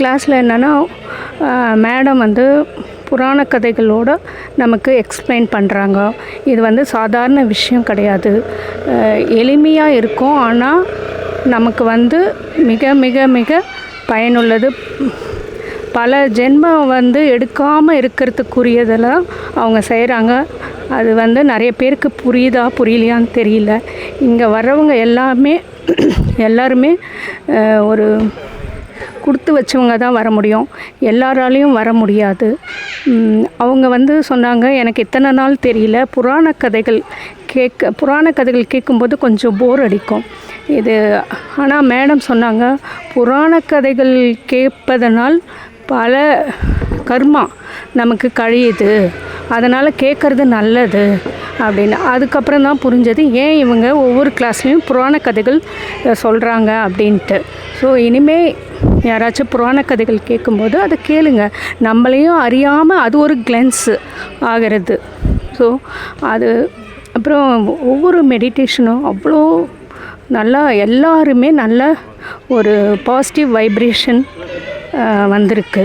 கிளாஸில் என்னென்னா மேடம் வந்து புராண கதைகளோடு நமக்கு எக்ஸ்பிளைன் பண்ணுறாங்க இது வந்து சாதாரண விஷயம் கிடையாது. எளிமையாக இருக்கும். ஆனால் நமக்கு வந்து மிக மிக மிக பயனுள்ளது. பல ஜென்மம் வந்து எடுக்காமல் இருக்கிறதுக்குரியதெல்லாம் அவங்க செய்கிறாங்க அது வந்து நிறைய பேருக்கு புரியுதா புரியலையான்னு தெரியல. இங்கே வர்றவங்க எல்லாமே எல்லாருமே ஒரு கொடுத்து வச்சவங்க தான் வர முடியும். எல்லாராலையும் வர முடியாது. அவங்க வந்து சொன்னாங்க எனக்கு இத்தனை நாள் தெரியல. புராண கதைகள் கேட்க புராண கதைகள் கேட்கும்போது கொஞ்சம் போர் அடிக்கும். இது ஆனால் மேடம் சொன்னாங்க புராண கதைகள் கேட்பதனால் பல கர்மா நமக்கு கழியுது. அதனால் கேட்குறது நல்லது. அப்படின்னு. அதுக்கப்புறம் தான் புரிஞ்சது ஏன் இவங்க ஒவ்வொரு கிளாஸ்லேயும் புராண கதைகள் சொல்கிறாங்க அப்படின்ட்டு. ஸோ இனிமேல் யாராச்சும் புராண கதைகள் கேட்கும்போது அதை கேளுங்க. நம்மளையும் அறியாமல் அது ஒரு கிளென்ஸு ஆகிறது. ஸோ அது அப்புறம் ஒவ்வொரு மெடிடேஷனும் அவ்வளோ நல்லா எல்லாருமே நல்ல ஒரு பாசிட்டிவ் வைப்ரேஷன் வந்திருக்கு.